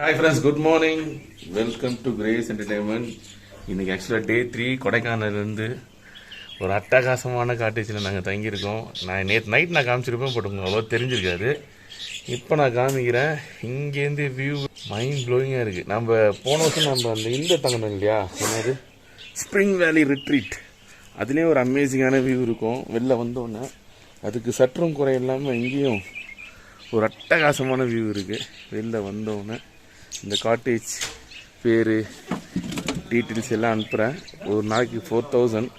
Hi friends good morning welcome to Grace entertainment இன்னைக்கு ஆக்சுவலாக day three கொடைக்கானல்லேருந்து ஒரு அட்டகாசமான காட்டேஜில் நாங்கள் தங்கியிருக்கோம். நான் நேற்று நைட் நான் காமிச்சிருப்பேன் பட் உங்களுக்கு அவ்வளோ தெரிஞ்சிருக்காது. இப்போ நான் காமிக்கிறேன். இங்கேருந்து வியூ மைண்ட் ப்ளோயிங்காக இருக்குது நம்ம போன வருஷம் நம்ம அந்த இந்த தங்கணும் இல்லையா? என்னது? ஸ்ப்ரிங் வேலி ரிட்ரீட் அதுலேயும் ஒரு அமேசிங்கான வியூ இருக்கும். வெளில வந்தோன்னே அதுக்கு சற்றும் குறை இல்லாமல் இங்கேயும் ஒரு அட்டகாசமான வியூ இருக்குது வெளில வந்தோடனே இந்த காட்டேஜ் பேர் டீட்டெயில்ஸ் எல்லாம் அனுப்புகிறேன் ஒரு நாளைக்கு ஃபோர் தௌசண்ட்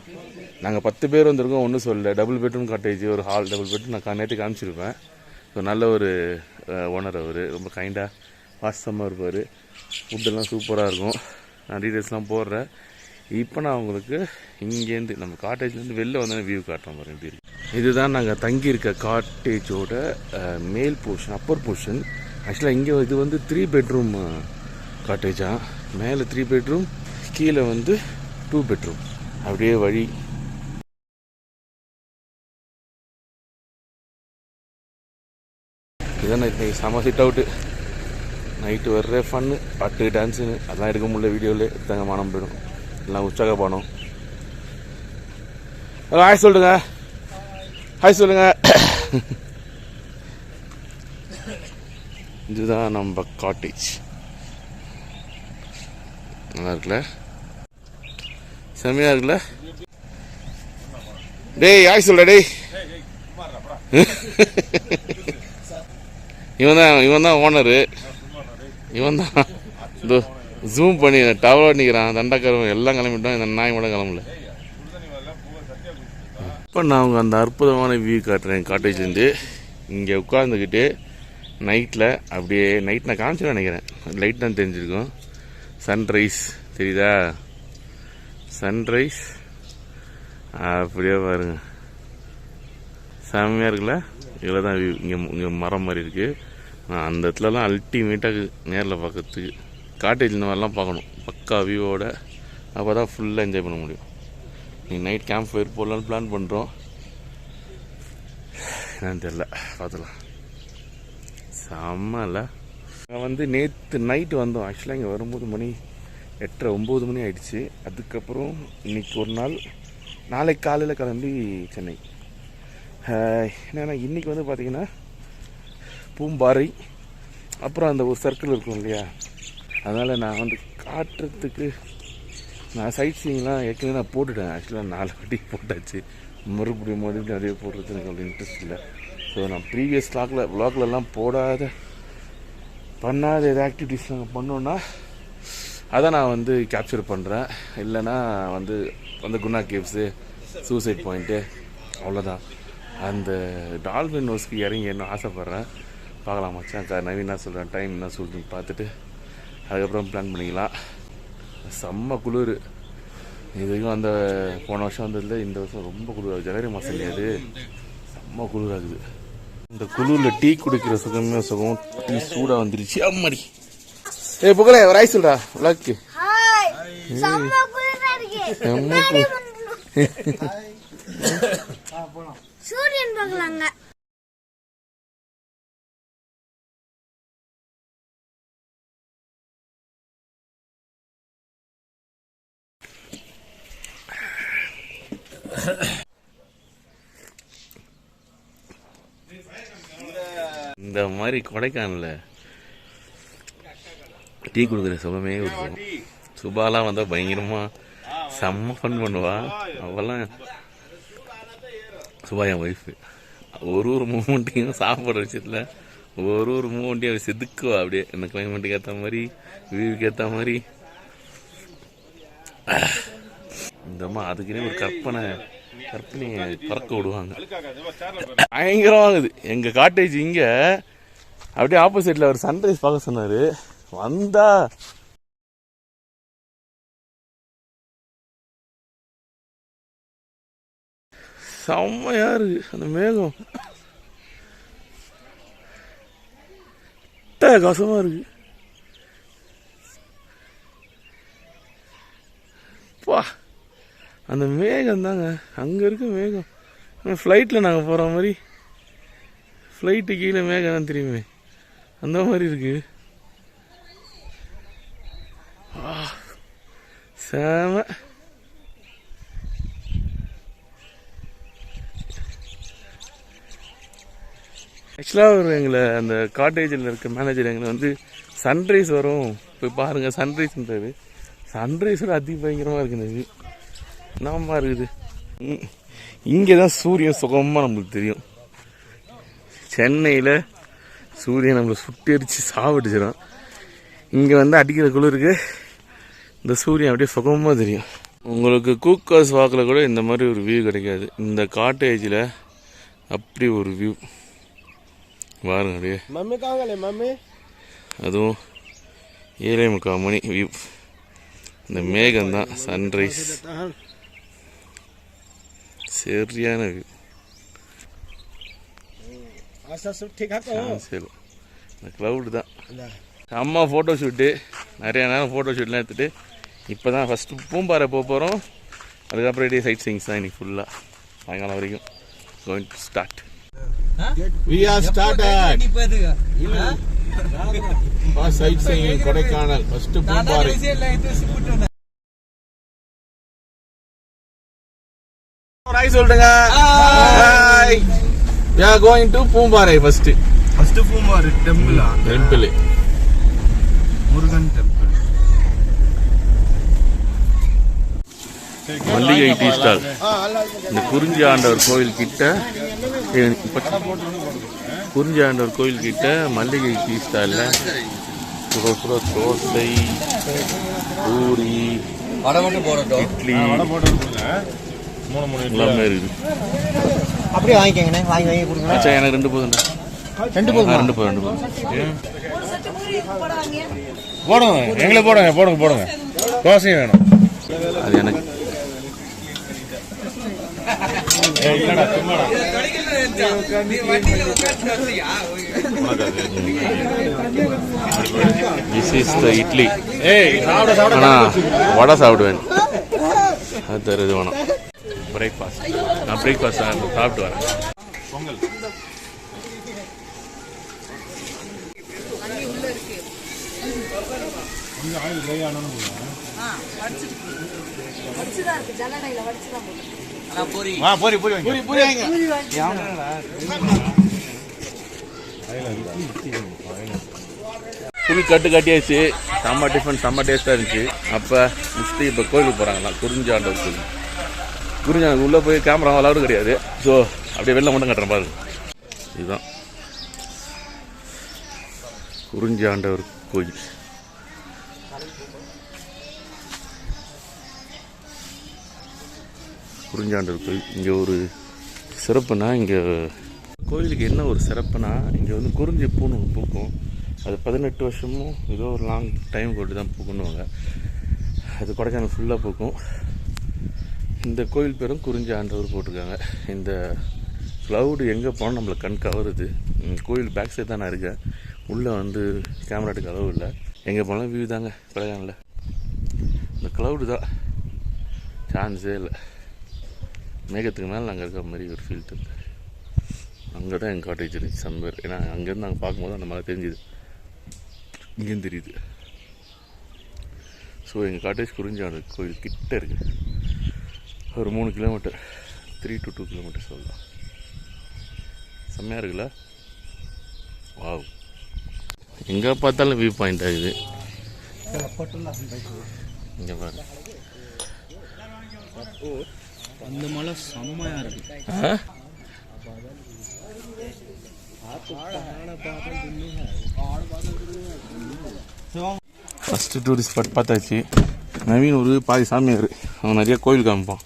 நாங்கள் பத்து பேர் வந்திருக்கோம் ஒன்றும் சொல்லல. டபுள் பெட்ரூம் காட்டேஜ் ஒரு ஹால் டபுள் பெட்ரூம் நான் நேற்று காமிச்சிருப்பேன். ஸோ நல்ல ஒரு ஓனர் அவர். ரொம்ப கைண்டாக வாசமாக இருப்பார். ஃபுட்டெல்லாம் சூப்பராக இருக்கும். நான் டீட்டெயில்ஸ்லாம் போடுறேன். இப்போ நான் உங்களுக்கு இங்கேருந்து நம்ம காட்டேஜ்லேருந்து வெளில வந்தோடனே வியூ காட்டுறோம் பாருங்க இதுதான் நாங்கள் தங்கியிருக்க காட்டேஜோட மேல் போர்ஷன் அப்பர் போர்ஷன் ஆக்சுவலாக இங்கே இது வந்து த்ரீ பெட்ரூம் காட்டேஜா மேலே த்ரீ பெட்ரூம் கீழே வந்து டூ பெட்ரூம் அப்படியே வழி. இதுதான் நைட் செம சிட் அவுட்டு நைட்டு வர்ற ஃபன்னு பாட்டு டான்ஸுன்னு அதெல்லாம் எடுக்க முடியல வீடியோவில் எடுத்தாங்க மானம் போயிடும். எல்லாம் உற்சாக ஹலோ ஹாய் சொல்லுங்க. ஹாய் சொல்லுங்க. இதுதான் நம்ம காட்டேஜ் நல்லா இருக்குல்ல? செம்மையா இருக்குல்ல? டேய் யாய் சொல்ல டேய்? இவன் தான் இவன் தான் ஓனரு இவன் தான் இதோ ஜூம் பண்ணி டவர் நிற்கிறான் தண்டக்கரம் எல்லாம் கிளம்பிட்டோம் இந்த நாய் மட்டும் கிளம்பல. இப்போ நான் அவங்க அந்த அற்புதமான வியூ காட்டுறேன் காட்டேஜ்லேருந்து இங்கே உட்காந்துக்கிட்டு நைட்டில் அப்படியே நைட் நான் காமிச்சு நினைக்கிறேன். லைட் தான் தெரிஞ்சிருக்கும். சன்ரைஸ் தெரியுதா? சன்ரைஸ் அப்படியே பாருங்க. செம்மையாக இருக்குல்ல? இதில் தான் வியூ இங்கே இங்கே மரம் மாதிரி இருக்குது நான் அந்த இடத்துலலாம் அல்டிமேட்டாக நேரில் பார்க்கறதுக்கு காட்டேஜ் இந்த மாதிரிலாம் பார்க்கணும். பக்கா வியூவோட அப்போ தான் ஃபுல்லாக என்ஜாய் பண்ண முடியும். நீ நைட் கேம்ப் ஃபயர் போடலான்னு பிளான் பண்ணுறோம் என்னன்னு தெரில பார்த்துலாம் செம்மல. நாங்கள் நான் வந்து நேற்று நைட்டு வந்தோம். ஆக்சுவலாக இங்கே வரும்போது மணி எட்டரை ஒம்பது மணி ஆயிடுச்சு. அதுக்கப்புறம் இன்னைக்கு ஒரு நாள் நாளைக்கு காலையில் கிளம்பி சென்னை. என்னென்னா என்னன்னா வந்து பார்த்தீங்கன்னா பூம்பாறை அப்புறம் அந்த ஒரு சர்க்கிள் இருக்கும் இல்லையா? அதனால் நான் வந்து காட்டுறதுக்கு நான் சைட் சீங்லாம் ஏற்கனவே நான் போட்டுட்டேன். ஆக்சுவலாக நாலு வாட்டி போட்டாச்சு. மறுபடியும் மறுபடியும் அதே போடுறது எனக்கு அவ்வளோ இன்ட்ரெஸ்ட் இல்லை. ஸோ நான் ப்ரீவியஸ் லாக்கில் விலாக்லலாம் போடாத பண்ணாத எது ஆக்டிவிட்டீஸ் நாங்கள் பண்ணோன்னா அதை நான் வந்து கேப்சர் பண்ணுறேன் இல்லைன்னா வந்து அந்த குணா கேவ்ஸு சூசைட் பாயிண்ட்டு அவ்வளோதான் அந்த டால்ஃபின் நோஸ்க்கு இறங்கி என்ன ஆசைப்பட்றேன் பார்க்கலாம் மச்சான். க- நவீனா சொல்கிறேன் டைம் என்ன சொல்கிறேன்னு பார்த்துட்டு அதுக்கப்புறம் பிளான் பண்ணிக்கலாம். செம்ம குளிர். இது வரைக்கும் அந்த போன வருஷம் வந்ததில் இந்த வருஷம் ரொம்ப குளிர் ஜனவரி மாதம் இல்லையாது செம்ம குளிர் ஆகுது இந்த குளிரில் டீ குடிக்கிற சுகமே சுகம் டீ சூடாக வந்துருச்சு. அம்மாடி. ஏய் புகழே ஒரு ஆய் சொல்றா விளக்கு. சூரியன் பார்க்கலாங்க. இந்த மாதிரி கொடைக்கானல டீ கொடுக்குற சுகமே ஒரு சுகம். சுபாலாம் வந்தால் பயங்கரமா செம்ம ஃபன் பண்ணுவா. அவெல்லாம் சுபா என் ஒய்ஃபு ஒரு ஒரு மூமெண்ட்டையும் சாப்பிட்ற விஷயத்தில் ஒரு ஒரு மூமெண்ட்டையும் அவள் செதுக்குவா. அப்படியே இந்த கிளைமேட்டுக்கு ஏற்ற மாதிரி வியூவுக்கு ஏற்ற மாதிரி. இந்த அம்மா அதுக்குன்னே ஒரு கற்பனை. கற்பனையை பறக்க விடுவாங்க. பயங்கரமாகுது எங்க காட்டேஜ் இங்க. அப்படியே ஆப்போசிட்ல ஒரு சன்ரைஸ் பார்க்க சொன்னாரு. வந்தா செம்மையா இருக்கு. அந்த மேகம். கசமா இருக்கு. பா. அந்த மேகம் தாங்க அங்கே இருக்க மேகம். ஃப்ளைட்டில் நாங்கள் போகிற மாதிரி ஃப்ளைட்டு கீழே மேகம் தான் தெரியுமே. அந்த மாதிரி இருக்குது சேம. ஆக்சுவலாக அவர் எங்களை அந்த காட்டேஜில் இருக்க மேனேஜர் எங்களை வந்து சன்ரைஸ் வரும். இப்போ பாருங்கள் சன்ரைஸ்ன்றாரு சன்ரைஸோட அதி பயங்கரமாக இருக்குது என்னமா இருக்குது? இங்கே தான் சூரியன் சுகமாக நம்மளுக்கு தெரியும். சென்னையில் சூரியன் நம்மளை சுட்டெரிச்சு சாவடிச்சிடும். இங்கே வந்து அடிக்கிற குளிருக்கு இந்த சூரியன் அப்படியே சுகமாக தெரியும். உங்களுக்கு கூக்காஸ் வாக்கில் கூட இந்த மாதிரி ஒரு வியூ கிடைக்காது. இந்த காட்டேஜில் அப்படி ஒரு வியூ பாருங்க அப்படியே. மம்மி காங்களே மம்மி. அதுவும் ஏழை முக்கால் மணி வியூ இந்த மேகம்தான் சன்ரைஸ் சரியான சரி இந்த க்ளவுடு தான். அம்மா ஃபோட்டோ ஷூட்டு நிறைய நேரம் ஃபோட்டோ ஷூட்லாம் எடுத்துகிட்டு இப்போ தான் ஃபஸ்ட்டு பூம்பாறை போக போகிறோம் அதுக்கப்புறம் ரெடி சைட் சீங்ஸ் தான் இன்னைக்கு ஃபுல்லாக சாயங்காலம் வரைக்கும் going to start we are started இல்ல. Side seeing Kodaikanal first Poombarai. Hi சொல்லுங்க hi we are going to Poombarai first. First பூமாரு டெம்பிளா டெம்பிள் முருகன் டெம்பிள் மல்லிகை டீ ஸ்டால். இந்த குறிஞ்சி ஆண்டவர் கோயில் கிட்ட குறிஞ்சி ஆண்டவர் கோயில் கிட்ட மல்லிகை டீ ஸ்டாலில் சுட சுட தோசை பூரி இட்லி எல்லாமே இருக்குது. அப்படியே வாங்கிக்கோங்கண்ணே. வாங்கி வாங்கி கொடுங்க. மச்சான் எனக்கு ரெண்டு போதும்டா ரெண்டு போதுமா? ரெண்டு போதும் ரெண்டு போதும். போடுங்க. எங்களை போடுங்க போடுங்க போடுங்க. தோசையும் வேணும். அது எனக்கு. திஸ் இஸ் த இட்லி ஏய் சாப்பிட சாப்பிட. ஆனா வடை சாப்பிடுவேன். அது தருது வேணும். பிரேக்ஃபாஸ்ட் நான் பிரேக்ஃபாஸ்ட் சாப்பிட்டு வரேன். ஆ போரி. போரி வாங்க பூரி வாங்க ஃபுல் கட்டு கட்டியாச்சு. செம்ம டிஃபன் செம்ம டேஸ்ட்டாக இருந்துச்சு. அப்போ முடிச்சுட்டு இப்போ கோயிலுக்கு போகிறாங்களா குறிஞ்சாண்டவர் கோயில். குறிஞ்சாண்டவர் உள்ளே போய் கேமரா அலவுடு கிடையாது. ஸோ அப்படியே வெளில மட்டும் கட்டுறேன் பாருங்க இதுதான். குறிஞ்சாண்டவர் கோயில். குறிஞ்சாண்டவர் கோயில். இங்கே ஒரு சிறப்புனா இங்கே கோயிலுக்கு என்ன ஒரு சிறப்புனா இங்கே வந்து குறிஞ்சி பூன்னு ஒன்று பூக்கும். அது பதினெட்டு வருஷமும் ஏதோ ஒரு லாங் டைம் கொண்டு தான் பூக்கணுவாங்க அது கொடைக்கானல் ஃபுல்லாக பூக்கும். இந்த கோயில் பேரும் குறிஞ்சி ஆண்டவர் போட்டிருக்காங்க. இந்த க்ளவுடு எங்கே போனால் நம்மளை கண் கவருது. ம், கோயில் பேக் சைடு தான் நான் இருக்கேன் உள்ளே வந்து கேமராட்டுக்கு அளவு இல்லை. எங்கே போனாலும் வியூ தாங்க கொடைக்கானலில் இந்த க்ளவுடு தான். சான்ஸே இல்லை. மேகத்துக்கு மேலே நாங்கள் இருக்கிற மாதிரி ஒரு ஃபீல் இருக்குது அங்கே தான் எங்கள் காட்டேஜ் இருந்துச்சு சம்பர் ஏன்னா அங்கேருந்து நாங்கள் பார்க்கும்போது அந்த மழை தெரிஞ்சுது. இங்கேயும் தெரியுது. ஸோ எங்கள் காட்டேஜ் குறிஞ்சாண்டு கோயில் கிட்ட இருக்குது ஒரு மூணு kilometre three to two kilometre சொல்லலாம். செம்மையாக இருக்குல்ல? வாவ் எங்கே பார்த்தாலும் வியூ பாயிண்ட் ஆகுது இங்கே பாரு அந்த மலை செம்மையா இருக்கு. ஃபஸ்ட்டு டூரிஸ்ட் ஸ்பாட் பார்த்தாச்சு. நவீன் ஒரு பாதி சாமியார். அவன் நிறைய கோயில் காமிப்பான்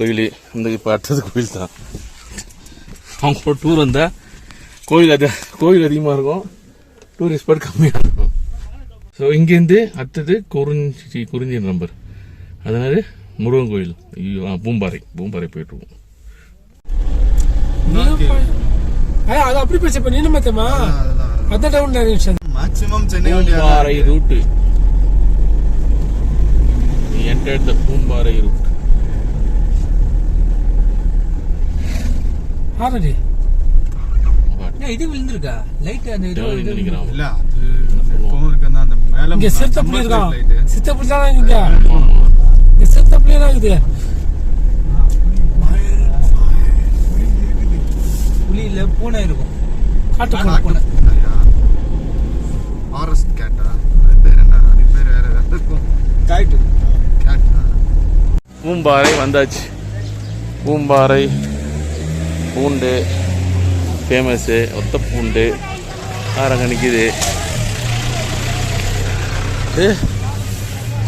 கோயில் இந்த இப்போ அடுத்தது கோயில் தான். அவங்க கூட டூர் வந்தால் கோயில் அது கோயில் அதிகமாக இருக்கும். டூரிஸ்ட் ஸ்பாட் கம்மியாக இருக்கும். ஸோ இங்கேருந்து அடுத்தது குறிஞ்சி குறிஞ்சி நம்பர் அதனால முருகன் கோயில். ஐயோ, பூம்பாறை. பூம்பாறை போயிட்டுருக்கோம். அது அப்படி பேச நீனு மத்தமா அதான் town maximum Chennai Poombarai route entered the Poombarai route already இது விழுந்திருக்கா? லைட் அந்த இது இது- நினைக்கிறான் இல்ல அது இருக்குன்னா அந்த மேல இங்க சித்தப்புலி இருக்கான் சித்தப்புலி தானே இங்க. செத்தப்பிள்ளையா இருக்குது. புலி இல்ல பூனை இருக்கும். காட்டு பூனை. ஃபாரஸ்ட் கேட்டா அது பேர் என்ன? அது பேர் வேற இருக்கும் காய்ட்டு கேட்டா பூம்பாறை வந்தாச்சு. பூம்பாறை. பூண்டு ஃபேமஸ்ஸு ஒத்த பூண்டு ஆரங்க நிற்கிது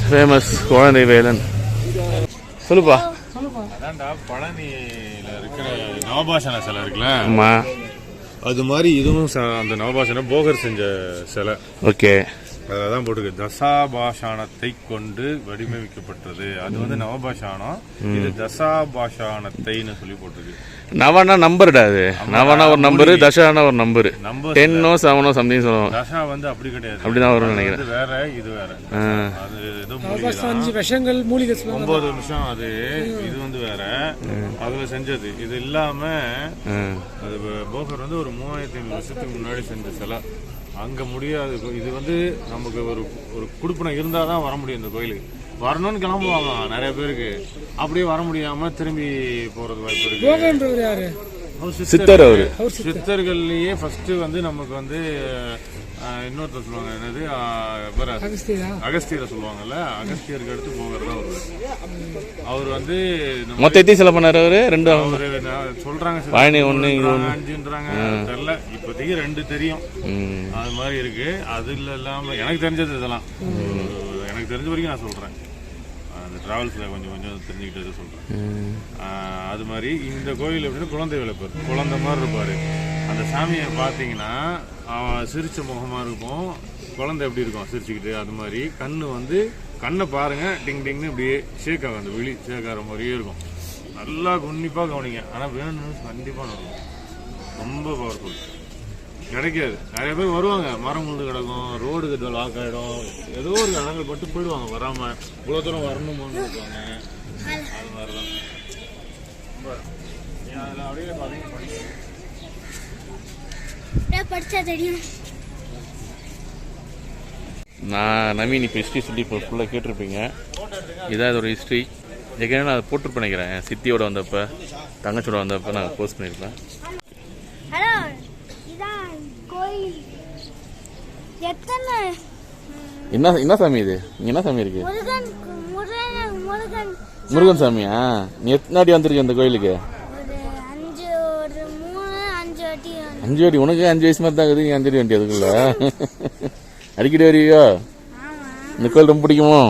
ஃபேமஸ் குழந்தை வேலன். சொல்லுப்பா. பழனியில இருக்கிற நவபாஷண சிலை இருக்குல்ல? ஆமாம் அது மாதிரி இதுவும் அந்த நவபாஷண போகர் செஞ்ச சிலை. ஓகே. அதில் தான் போட்டுருக்கு. தசாபாஷாணத்தை கொண்டு வடிவமைக்கப்பட்டது. அது வந்து நவபாஷாணம். இது தசாபாஷாணத்தைன்னு சொல்லி போட்டிருக்கு. நவனா நம்பருடா அது. நவனா ஒரு நம்பரு தசானா ஒரு நம்பரு. நம்பர் டென்னோ செவனோ சம்திங் சொல்லுவோம் தசா வந்து அப்படி கிடையாது. அப்படிதான் வரும்னு நினைக்கிறேன். வேற இது வேற. அது ஏதோ மூலிகை ஒன்பது நிமிஷம் அது இது வந்து வேற. அதுல செஞ்சது. இது இல்லாம. அது போகர் வந்து ஒரு மூவாயிரத்தி ஐநூறு வருஷத்துக்கு முன்னாடி செஞ்ச சிலை. அங்க முடியாது. இது வந்து நமக்கு ஒரு ஒரு குடுப்பினை இருந்தா தான் வர முடியும் இந்த கோயிலுக்கு. வரணும்னு கிளம்புவாங்க நிறைய பேருக்கு. அப்படியே வர முடியாம திரும்பி போறது வாய்ப்பு இருக்கு. சித்தர். அவரு. அவர் சித்தர். சித்தர்கள்லயே ஃபர்ஸ்ட் வந்து நமக்கு வந்து இன்னொருத்தர் சொல்லுவாங்க என்னது? இவர. அகஸ்தியரா? அகஸ்தியரை சொல்லுவாங்க அகஸ்தியருக்கு அடுத்து போகிறது தான் அவர். வந்து மொத்தம் எத்தி செலவு பண்ணாரு அவரு? ரெண்டு சொல்றாங்க சில மூணுன்றாங்க, ஒண்ணு. அஞ்சுன்றாங்க. தெரியல. இப்போதைக்கு ரெண்டு தெரியும். அது மாதிரி இருக்கு. அது இல்ல இல்லாம எனக்கு தெரிஞ்சது இதெல்லாம். எனக்கு தெரிஞ்ச வரைக்கும் நான் சொல்றேன். அந்த டிராவல்ஸ்ல கொஞ்சம் கொஞ்சம் தெரிஞ்சுக்கிட்டது சொல்றேன். ஆஹ் அது மாதிரி இந்த கோயில் எப்படின்னா குழந்தை விளப்பர் குழந்தை மாதிரி இருப்பாரு. அந்த சாமியை பார்த்தீங்கன்னா அவன் சிரிச்ச முகமா இருக்கும் குழந்தை எப்படி இருக்கும் சிரிச்சுக்கிட்டு அது மாதிரி. கண்ணு வந்து கண்ணை பாருங்க டிங் டிங்னு இப்படியே ஷேக் ஆகும். அந்த விழி ஷேக் ஆகிற மாதிரியே இருக்கும். நல்லா உன்னிப்பா கவனிங்க. ஆனா வேணும்னு கண்டிப்பா நடக்கும். ரொம்ப பவர்ஃபுல் கிடைக்காது. நிறைய பேர் வருவாங்க. மரம் முழுது கிடக்கும் ரோடு கிட்ட லாக் ஆயிடும். ஏதோ ஒரு இடங்கள் பட்டு போயிடுவாங்க. வராம இவ்வளோ தூரம் வரணுமோன்னு இருப்பாங்க அது மாதிரிதான். ரொம்ப நீ அதில் அப்படியே பார்த்தீங்கன்னா தெரியும். நான் நவீன் இப்போ ஹிஸ்ட்ரி சொல்லி இப்போ ஃபுல்லாக கேட்டிருப்பீங்க. இதான் இதோட ஹிஸ்ட்ரி ஏற்கனவே நான் போட்டு நினைக்கிறேன். என் சித்தியோட வந்தப்போ தங்கச்சியோட வந்தப்போ நான் போஸ்ட் பண்ணியிருப்பேன் ஹலோ இதான் கோயில் எத்தனை? என்ன என்ன சாமி இது? இங்கே என்ன சாமி இருக்கு? முருகன் முருகன் முருகன் முருகன் சாமியா? நீ எத்தனை வாட்டி வந்திருக்க இந்த கோயிலுக்கு? ஒரு அஞ்சு ஒரு மூணு அஞ்சு வாட்டி வந்து- அஞ்சு வாட்டி உனக்கு அஞ்சு வயசு மாதிரி தான் இருக்குது நீ அஞ்சு வாட்டி வண்டி அதுக்குள்ள. அடிக்கடி வருவியோ இந்த கோயில் ரொம்ப பிடிக்குமோ?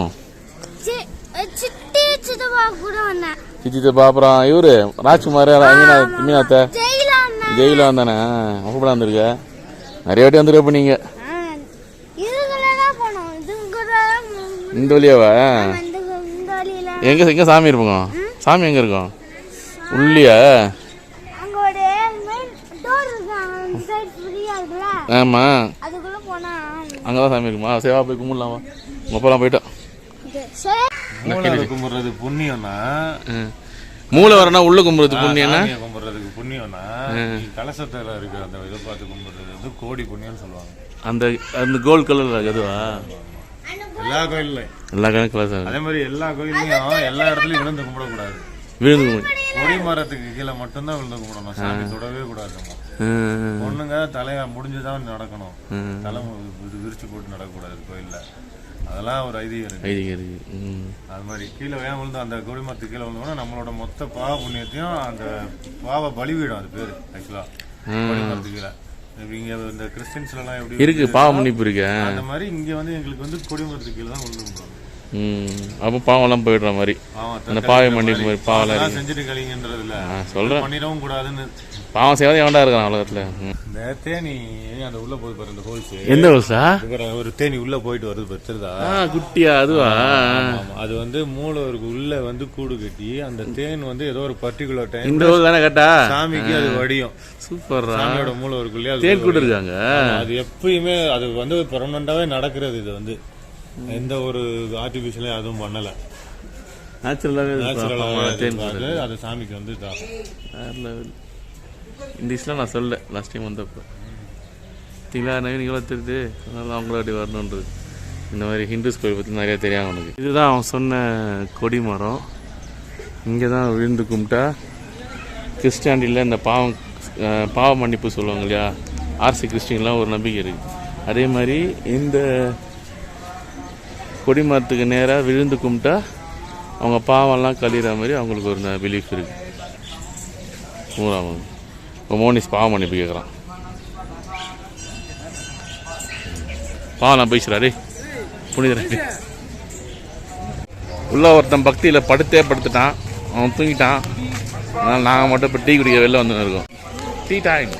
சி- சிட்டி சித்தப்பா கூட வந்தேன். சித்தி இவரு ராஜ்குமார் மீனா மீனாத்த ஜெயில வந்தேன். ஜெயில வந்தானே? அப்பட வந்திருக்க? நிறைய வாட்டி வந்திருக்க நீங்க ஆ, இதுக்குள்ள தான் போனோம் இது கூட தான் மு- இந்த வழியாவா? எங்க எங்க சாமி இருப்போங்க? சாமி எங்க இருக்கும்? உள்ளியா? அங்க ஒரு மெயின் டோர் இருக்கு? அந்த சைடு ஃப்ரீயா இருக்குல்ல? ஆமா. அதுக்குள்ள போனா. அங்கதான் சாமி இருக்குமா? சேவா போய் கும்பிடலாமா? உங்க அப்பெல்லாம் போயிட்டோம் கும்பிடுறது புண்ணியம்னா. மூளை வரனா உள்ள கும்பிடுறது புண்ணியம்னா கும்பிடுறதுக்கு புண்ணியம்னா கலசத்துல இருக்கிற அந்த இதை பார்த்து கும்பிடுறது வந்து கோடி புண்ணியம்னு சொல்லுவாங்க. அந்த அந்த கோல்ட் கலர் அதுவா? எல்லா கோயில்லையும். எல்லா கணக்கு கலர் அதே மாதிரி எல்லா கோயில்லையும் எல்லா இடத்துலயும் விழுந்து கும்பிடக்கூடாது. விழுந்து கும்பிடு. கொடி மரத்துக்கு கீழே மட்டும்தான் விழுந்து கும்பிடணும். சாமி தொடவே கூடாது. பொண்ணுங்க தலைய முடிஞ்சுதான் நடக்கணும். தலை விரிச்சு போட்டு நடக்கக்கூடாது கோயில்ல. அதெல்லாம் ஒரு ஐதீகம் இருக்கு. ஐதீகம் இருக்கு. அது மாதிரி கீழே ஏன் விழுந்து அந்த கொடி மரத்துக்கு கீழே விழுந்தோம்னா நம்மளோட மொத்த பாவ புண்ணியத்தையும் அந்த பாவ பலிவீடம் அது பேரு ஆக்சுவலா கொடி மரத்துக்கு கீழே. இங்க இந்த கிறிஸ்டின்ஸ்ல எல்லாம் எப்படி இருக்கு பாவ மன்னிப்பு இருக்கு. அந்த மாதிரி இங்க வந்து எங்களுக்கு வந்து கொடி மரத்துக்கு கீழே தான் கும்பிடணும் ம் அப்போ பாவம்லாம் போயிடுற மாதிரி. பாவம் அந்த பாவை. மன்னிப்பு மாதிரி இருக்கு. செஞ்சுட்டு சொல்றேன். பண்ணிடவும் கூடாதுன்னு பாவம் செய்யாத எவன்டா இருக்கான் உலகத்துல. ம். நேத்தே நீ அந்த உள்ள போய் பாரு இந்த ஹோல்ஸ் எந்த ஒரு தேனி உள்ள போயிட்டு வருது ஆ குட்டியா அதுவா? ஆமா அது வந்து மூலவருக்கு உள்ள வந்து கூடு கட்டி அந்த தேன் வந்து ஏதோ ஒரு பர்டிகுலர் டைம் இந்த ஊர் தானே கேட்டா? சாமிக்கு அது வடியும். சூப்பர்ரா. சாமியோட மூலவருக்குள்ளே அது தேன் கூட்டு இருக்காங்க அது எப்பயுமே அது வந்து பெர்மனண்டாவே நடக்கிறது இது வந்து. எந்த ஒரு ஆர்டிபிஷியலையும் அதுவும் பண்ணல. நேச்சுரலாவே நேச்சுரலாவே தேன் அது சாமிக்கு வந்து இதாகும் வேற இந்த நான் சொல்ல லாஸ்ட் டைம் வந்தப்போ. பார்த்தீங்களா நவீன் இவ்வளோ தெரியுது. அதனால அவங்கள அப்படி வரணுன்றது. இந்த மாதிரி ஹிந்துஸ் கோயில் பற்றி நிறையா தெரியும் அவனுக்கு இதுதான் அவன் சொன்ன கொடி மரம். இங்கே தான் விழுந்து கும்பிட்டா கிறிஸ்டியானிட்டியில் இந்த பாவம் பாவ மன்னிப்பு சொல்லுவாங்க இல்லையா? ஆர்சி கிறிஸ்டின்லாம் ஒரு நம்பிக்கை இருக்குது அதே மாதிரி இந்த கொடி மரத்துக்கு நேராக விழுந்து கும்பிட்டா அவங்க பாவம்லாம் கழிகிற மாதிரி அவங்களுக்கு ஒரு பிலீஃப் இருக்குது மூணாவது. மோனிஸ் பாவம் மன்னிப்பு கேட்குறான் பாவம் நான் போயிச்சுடா டேய் புனிதரே. உள்ள ஒருத்தன் பக்தியில் படுத்தே படுத்துட்டான். அவன் தூங்கிட்டான். அதனால் நாங்கள் மட்டும் இப்போ டீ குடிக்க வெளில வந்து இருக்கோம். டீ டைம்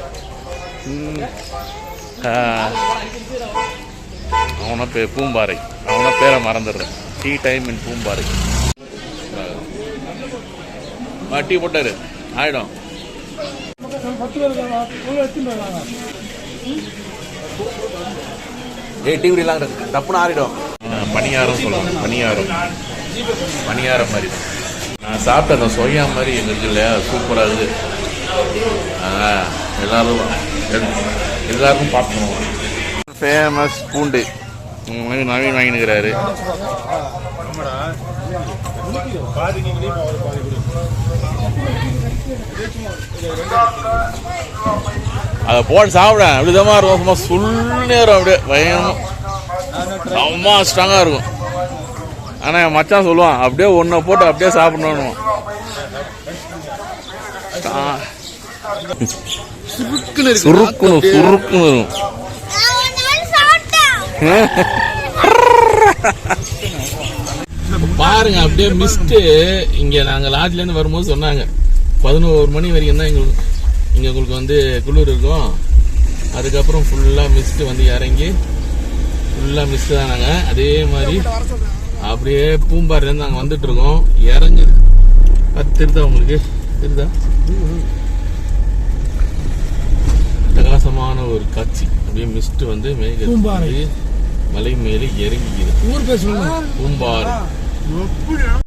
அவனை பே பூம்பாறை. அவனை பேரை மறந்துடுறேன். Tea time in Poombarai. Tea போட்டாரு. ஆயிடும். ஏய் டீ குடிலாம் டப்புன்னு ஆறிடும். பணியாரம் சொல்லுவாங்க. பணியாரம். பணியாரம் மாதிரி. நான் சாப்பிட்ட அந்த சொய்யா மாதிரி எங்க இருக்கு இல்லையா? சூப்பராக இருக்குது. எல்லாரும் எல்- எல்லாருக்கும் பார்க்கணும். ஃபேமஸ் பூண்டு. நவீன் வாங்கினுக்கிறாரு. அதை போட்டு சாப்பிட அப்படிதான் இருக்கும். சும்மா சுள்ளுநேரம் அப்படியே பயங்கரமா. அம்மா ஸ்ட்ராங்காக இருக்கும். ஆனால் என் மச்சான் சொல்லுவான் அப்படியே ஒன்றை போட்டு அப்படியே சாப்பிடணும் சுருக்குன்னு சுருக்குன்னு இருக்கும் நான் ஒரு நாள் சாப்பிட்டேன் பாருங்க அப்படியே மிஸ்ட்டு. இங்கே நாங்கள் லாட்ஜ்லேருந்து வரும்போது சொன்னாங்க. பதினோரு மணி வரைக்கும் தான் எங்களுக்கு இங்கே உங்களுக்கு வந்து குளிர் இருக்கும். அதுக்கப்புறம் ஃபுல்லாக மிஸ்ட்டு வந்து இறங்கி ஃபுல்லாக மிஸ்ட்டு தான் நாங்கள் அதே மாதிரி அப்படியே பூம்பாரிலேருந்து நாங்கள் வந்துட்டு இருக்கோம். இறங்கு அது தெரியுதா உங்களுக்கு? தெரியுதா? பிரகாசமான ஒரு காட்சி. அப்படியே மிஸ்ட் வந்து மேக பூம்பாறை. மலை மேலே இறங்கிக்குது ஊர் பேர் சொல்லுங்க பூம்பாறை